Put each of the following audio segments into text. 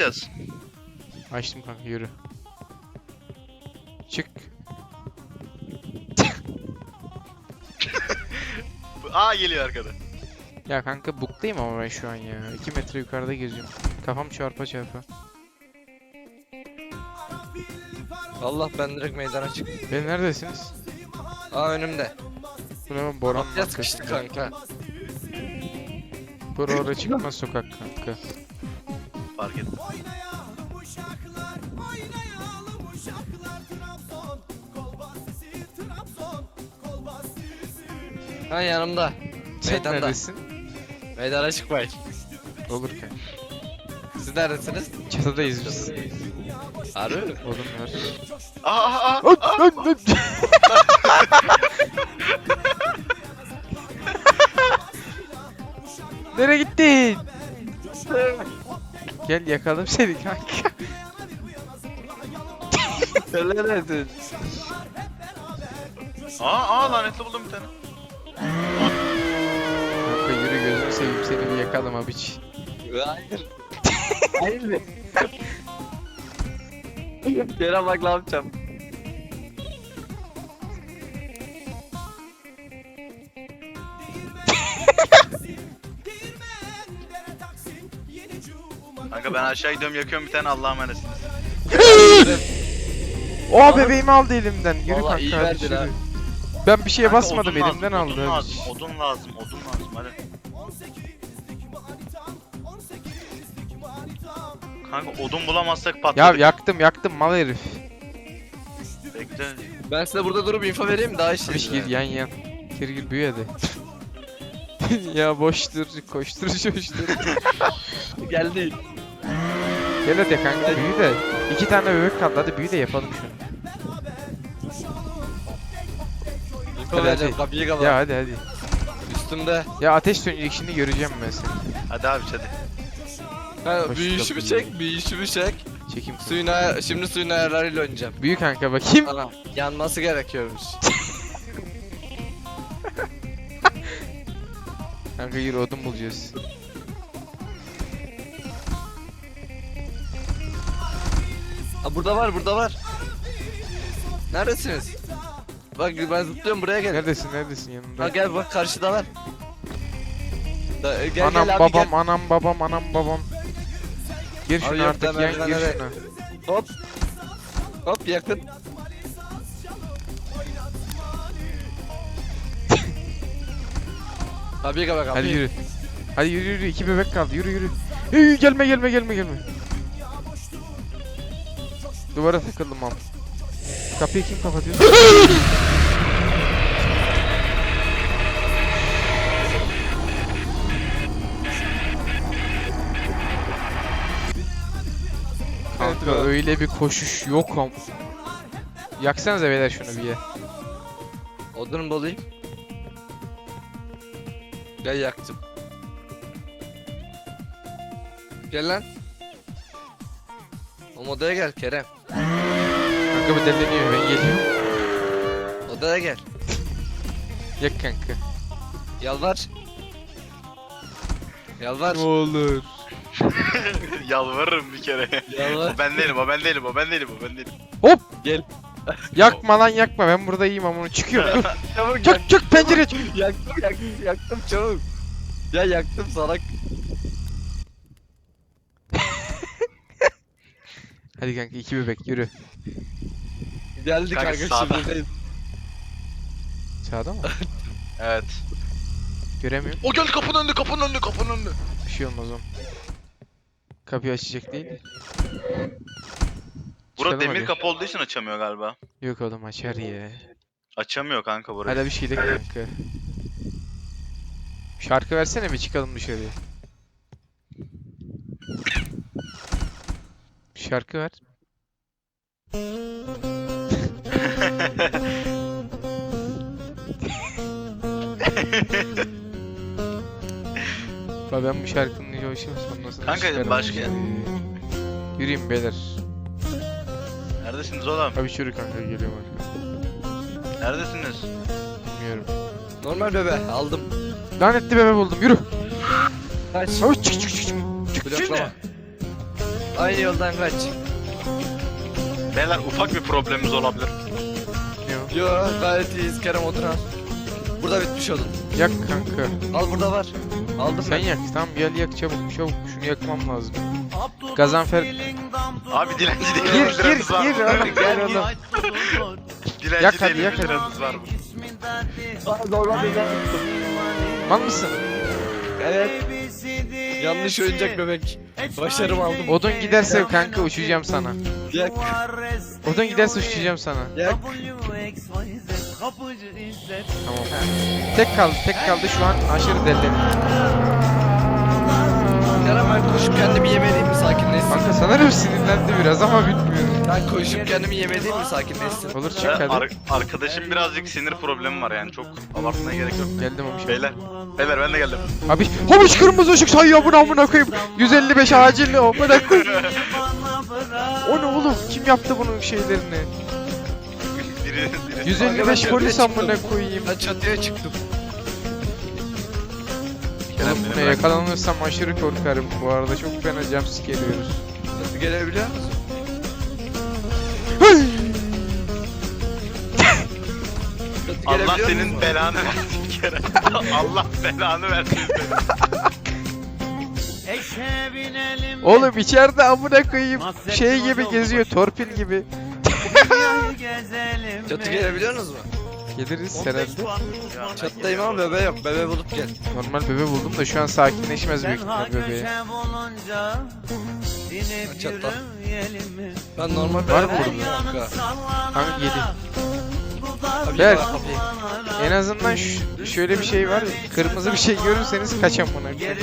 yapacağız? Açtım kanka yürü. Çık. Aa geliyor arkada. Ya kanka buktayım ama ben şu an ya. 2 metre yukarıda geziyorum. Kafam çarpa çarpa. Allah ben direkt meydana çıktım. Ben neredesiniz? Aa önümde. Bu ne lan Boran Atya sıkıştı kanka. Bura oraya çıkmaz sokak kanka. Fark ettim. Ha yanımda. Sen Meydanda. neredesin? Meydana çıkmayın. Olur kanka. Siz neredesiniz? Çatıdayız biz. Harbi mi? Oğlum var. Aa aa aa. Öt. Nereye gittin? Gel yakalım seni kanka. Neredesin? Aa aa lanetli buldum bir tane. Kanka yürü gözünü seveyim seni bir yakalım abiç. Hayır. Hayır. Kerem bak ne yapacağım. Kanka ben aşağı gidiyorum yakıyorum bir tane Allah'a emanetsiniz. O bebeğimi aldı elimden. Yürü Vallahi iyi kanka hadi verdin ha. yürü. Ben bir şeye Kanka, basmadım odun lazım, elimden odun aldı. Lazım, abiç. odun lazım, odun lazım hadi. Kanka odun bulamazsak Ya patladık. yaktım yaktım mal herif. Bekle. Ben size burada durup info vereyim daha işiniz. Abiş gir yan yan. Gir gir büyü hadi. ya boştur koştur coştur. Geldi. Gel hadi kanka büyü de. İki tane bebek kaldı hadi büyü de yapalım şunu. Hadi, kapıyı kapat. Ya hadi hadi. Üstümde. Ya ateş sönecek şimdi göreceğim ben seni. Hadi abi hadi. Ha, Hoş büyüyüşümü kapıyı. çek, büyüyüşümü çek. Çekeyim. Suyun ayar, şimdi suyun ayarlarıyla oynayacağım. Büyü kanka bakayım. Tamam. Yanması gerekiyormuş. Kanka yürü odun bulacağız. Ha burada var, burada var. Neredesiniz? Bak ben zıplıyorum buraya gel. Neredesin neredesin yanımda? Ha gel bak karşıda var. Da, e, gel anam gel abi babam gel. anam babam anam babam. Gir yok, artık yan gir şuna. Hop. Hop yakın. Abi gel bak abi. Hadi yürü. Hadi yürü yürü iki bebek kaldı yürü yürü. Yürü, gelme gelme gelme gelme. Duvara takıldım am. Kapıyı kim kapatıyor? Kanka öyle bir koşuş yok am. Yaksanıza beyler şunu bir ye. Odun bulayım. Gel yaktım. Gel lan. O odaya gel Kerem. Kanka bu deleniyor ben geliyorum. Odaya gel. Yak kanka. Yalvar. Yalvar. Ne olur. Yalvarırım bir kere. Yalvar. o ben değilim, o ben değilim, o ben değilim, o ben değilim. Gel. Yakma lan yakma ben burada iyiyim ama onu çıkıyorum. Çabuk Çık çık pencere çık. Yaktım yaktım yaktım çabuk. Ya yaktım salak. Hadi kanka iki bebek yürü. Geldi Kanka kanka, sağda. şimdi değil. Sağda mı? Evet. Göremiyorum. O geldi kapının önünde, kapının önünde, kapının önünde. Bir şey olmaz oğlum. Kapıyı açacak değil. Bura Çıkalım demir hadi. kapı olduğu için açamıyor galiba. Yok oğlum açar ya. Açamıyor kanka burayı. Hadi bir şey de kanka. Şarkı versene bir çıkalım dışarıya. Şarkı ver. Bak ben bu şarkının hoşuma sonrasında Kanka, çıkarım başka-. Yürüyün beyler. Neredesiniz oğlum? Abi şuraya kanka geliyorum arkadan. Neredesiniz? Bilmiyorum. Normal bebe aldım. Lanetli bebe buldum yürü. Kaç. Çık çık çık çık. Çık Bloklama. Aynı yoldan kaç. Beyler ufak bir problemimiz olabilir. Yo gayet iyiyiz Kerem otur al. Burada bitmiş olun. Yak kanka. Al burada var. Aldım Sen ben. yak. Tamam gel yak çabuk çabuk. Şunu yakmam lazım. Gazanfer Abi dilenci değil. Gir, bir gir, liranız var gir mı? oğlum. Dilenci Yak hadi, yak bir hadi. liranız var mı? Mal mısın? Evet. Yanlış oyuncak bebek. Başarım aldım. Odun giderse kanka uçacağım sana. Yak. Odun giderse uçacağım sana. Yak. Tamam. Tek kaldı, tek kaldı şu an aşırı deli. Kerem ben koşup kendimi yemeliyim mi sakinleşsin? Kanka sanırım sinirlendi biraz ama bilmiyorum. Ben koşup kendimi yemeliyim mi sakinleşsin? Olur çık Ve hadi. ar- arkadaşım birazcık sinir problemi var yani çok abartmaya gerek yok. Geldim ama Beyler. Beyler ben de geldim. Abi havuç kırmızı ışık sayıyor bunu amına koyayım. 155 acil amına koyayım. O ne oğlum? Kim yaptı bunun şeylerini? Biri, biri. 155 ben polis çatıya amına çıktım. koyayım. Ben çatıya çıktım. Kerem Oğlum beni buna bırak. yakalanırsam aşırı korkarım bu arada çok fena jumpscare yiyoruz. Nasıl gelebiliyor musun? Allah gelebiliyor senin musun? belanı versin Kerem. Allah belanı versin seni. Oğlum içeride amına koyayım şey gibi geziyor torpil gibi. Çatı gelebiliyor musunuz mu? Geliriz herhalde. Çatıdayım ama bebe yok. Bebe bulup gel. Normal bebe buldum da şu an sakinleşmez büyük ihtimal bebeğe. Çatta. Ben normal bebe Var mı buldum burada? kanka. Kanka yedi. Kapıyı. En azından ş- şöyle bir şey var. Kırmızı bir şey görürseniz kaç amına koyayım.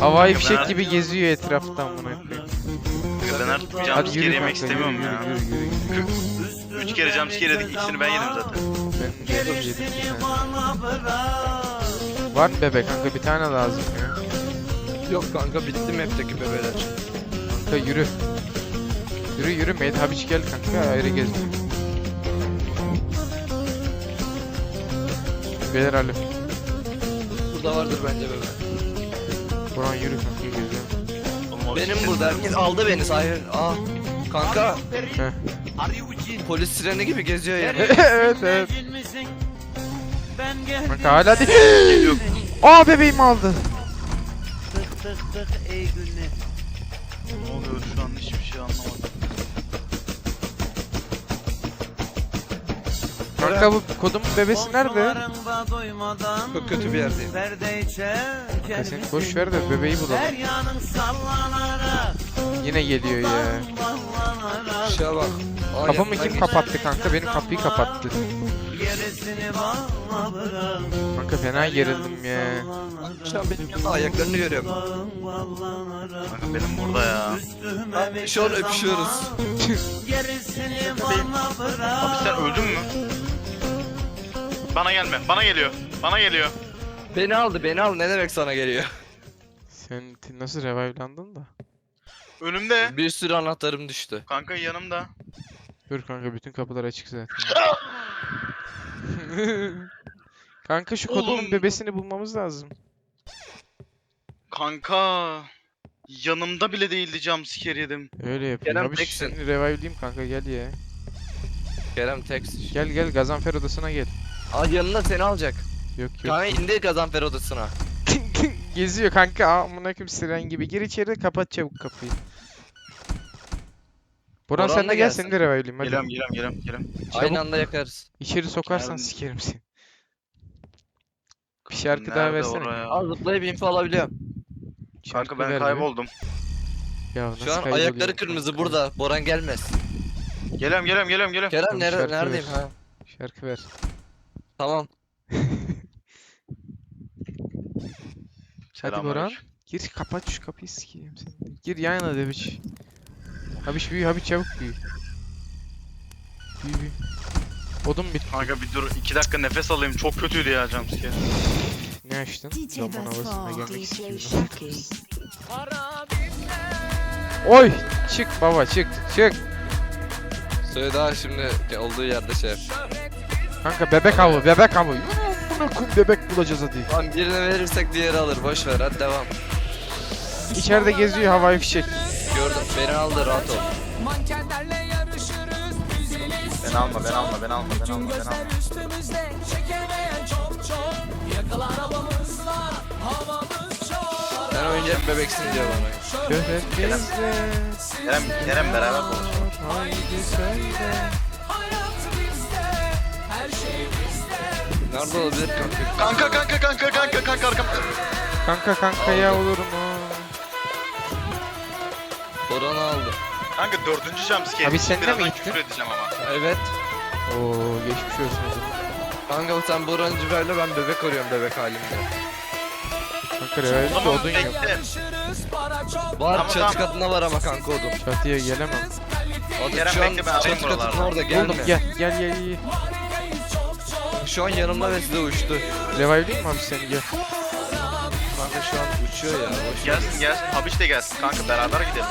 Havai fişek gibi geziyor etrafta amına koyayım. Ben artık bir yürü yemek istemiyorum yürü ya. yürü yürü. yürü. Üç kere jumpscare yedik ikisini ben yedim zaten. Ben yedim yedim. Var mı bebe kanka bir tane lazım ya. Yok kanka bitti map'teki bebeler. Kanka yürü. Yürü yürü Made Habiç gel kanka ayrı gezme. Beyler Ali. Burada vardır bence bebe. Buran yürü kanka geziyorum. Benim ses- burada. Herkes aldı beni sahil. Aa. Kanka. Heh. Polis sireni gibi geziyor yani. evet evet. Kanka hala değil. Aa bebeğim aldı. Ne oluyor şu an hiçbir şey anlamadım. Kanka bu kodumun bebesi nerede? Çok kötü bir yerdeyim. Kanka sen boş ver de bebeği bulalım. Yine geliyor ya. Şuna bak. Kafamı yanından kim kapattı kanka? Benim kapıyı kapattı. Kanka fena gerildim ya. Şu an benim yanımda ayaklarını görüyorum. Kanka benim burada ya. Abi şu an öpüşüyoruz. Abi sen öldün mü? Bana gelme. Bana geliyor. Bana geliyor. Beni aldı beni aldı ne demek sana geliyor. Sen t- nasıl revive'landın da? Önümde. Bir sürü anahtarım düştü. Kanka yanımda. Dur kanka bütün kapılar açık zaten. kanka şu kodumun Oğlum. bebesini bulmamız lazım. Kanka. Yanımda bile değildi jumpscare yedim. Öyle yapıyor. Kerem Abi teksin. seni revive'leyeyim kanka gel ya. Kerem Tex. Gel gel Gazanfer odasına gel. Aa yanına seni alacak. Yok yok. Kanka indi Gazanfer odasına. Geziyor kanka amına koyayım siren gibi. Gir içeri kapat çabuk kapıyı. Boran Boran sen da de gel gelsin. seni de revive'leyeyim hadi. Geliyorum geliyorum geliyorum geliyorum. Çabuk. Aynı anda yakarız. İçeri sokarsan Geldim. sikerim seni. Bir şarkı daha Nerede versene. oraya? Al zıplayıp info alabiliyorum. Şarkı Kanka ben ver be. kayboldum. Ya nasıl Şu an kayboluyorum ayakları kırmızı burada. Boran gelmez. Geliyorum geliyorum geliyorum geliyorum. Kerem Tamam, nere şarkı neredeyim ver. ha? Şarkı ver. Tamam. Hadi Boran. Selamünaleyküm. Gir kapat şu kapıyı sikeyim seni. Gir yan yana deviç. Habiş büyü habiç çabuk büyü. Büyü büyü. Odun bit. Kanka bir dur iki dakika nefes alayım çok kötüydü ya jumpscare. Ne açtın? DJ Zaman havasına gelmek DJ istiyorum. Oy! Çık baba çık çık. Söyle daha şimdi olduğu yerde şey yap. Kanka bebek avı bebek avı. Buna kum bebek bulacağız hadi. Tamam birine verirsek diğeri alır. Boş ver hadi devam. içeride geziyor havai fişek. Gördüm. Beni aldı rahat ol. Mankenlerle yarışırız Düzeliz Beni alma, beni alma, beni alma, Bütün alma, gözler alma. üstümüzde Çekemeyen çok çok Yakal arabamızla Havamız çok Ben oynayacağım bebeksin diyor bana. Şöhret bizde. Kerem, Kerem beraber konuşalım. Haydi söyle. Nerede olabilir kanka? Kanka kanka kanka kanka kanka arkamda. Kanka kanka ya olur mu? Boran'ı aldı. Kanka dördüncü jumpscare. Abi sen de mi gittin? küfür edeceğim ama. Evet. Oo geçmiş olsun o zaman. Kanka sen Boran'ı civerle ben bebek arıyorum bebek halimde. Kanka revalde Tamam odun yok. bekle. Var Tamam, çatı tamam. katında var ama kanka odun. Çatıya gelemem. Odun Kerem şu an bekle, ben arayayım çatı buralarda. orada gelme. Buldum gel gel gel gel. Şu an yanımda ve size uçtu. Revive'liyim mi abi seni gel. Kanka şu an uçuyor ya. Boş ver. Gelsin gelsin. Habiş de gelsin. Kanka beraber gidelim.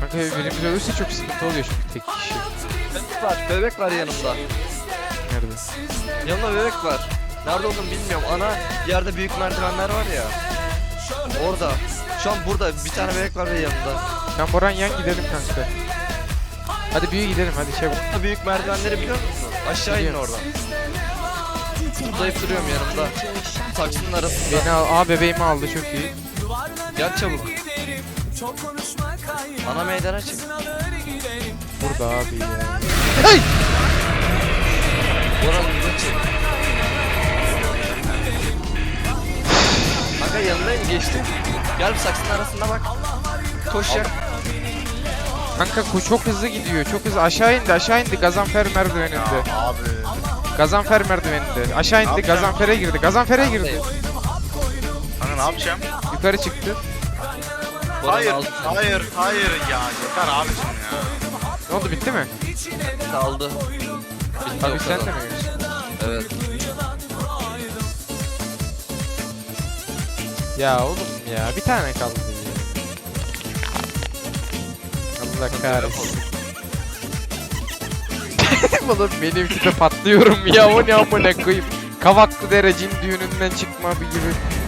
Kanka birimiz ölürse çok sıkıntı oluyor çünkü tek kişi. Bebek var, bebek var yanımda. Nerede? Yanımda bebek var. Nerede olduğunu bilmiyorum. Ana yerde büyük merdivenler var ya. Orada. Şu an burada bir tane bebek var ve yanımda. Sen Boran yan gidelim kanka. Hadi büyü gidelim hadi çabuk. Burada büyük merdivenleri biliyor musun? Aşağı in Biliyorum. oradan. Zayıf duruyorum yanımda. Saksının arasında. Beni al. Aa bebeğimi aldı çok iyi. Gel çabuk. Ana meydana çık. Burada abi ya. Boran bize çık. Kanka yanındayım geçtim. Gel bir saksının arasında bak. Koşacak. Kanka ku çok hızlı gidiyor. Çok hızlı. Aşağı indi aşağı indi. Gazanfer merdiveninde. Abi. Gazanfer merdiveninde. Aşağı indi. yapacağım? Gazanfer'e girdi. Gazanfer'e girdi. Kanka ne yapacağım? Yukarı çıktı. Hayır, hayır, hayır ya. Yeter abicim ya. Ne oldu bitti mi? Aldı. Bitti Abi o sen de kadar. mi? Evet. Ya oğlum ya bir tane kaldı ya. Allah kahretsin. Oğlum benim tipe patlıyorum ya o ne amına koyayım. Kavaklı dere cin düğününden çıkma bir gibi.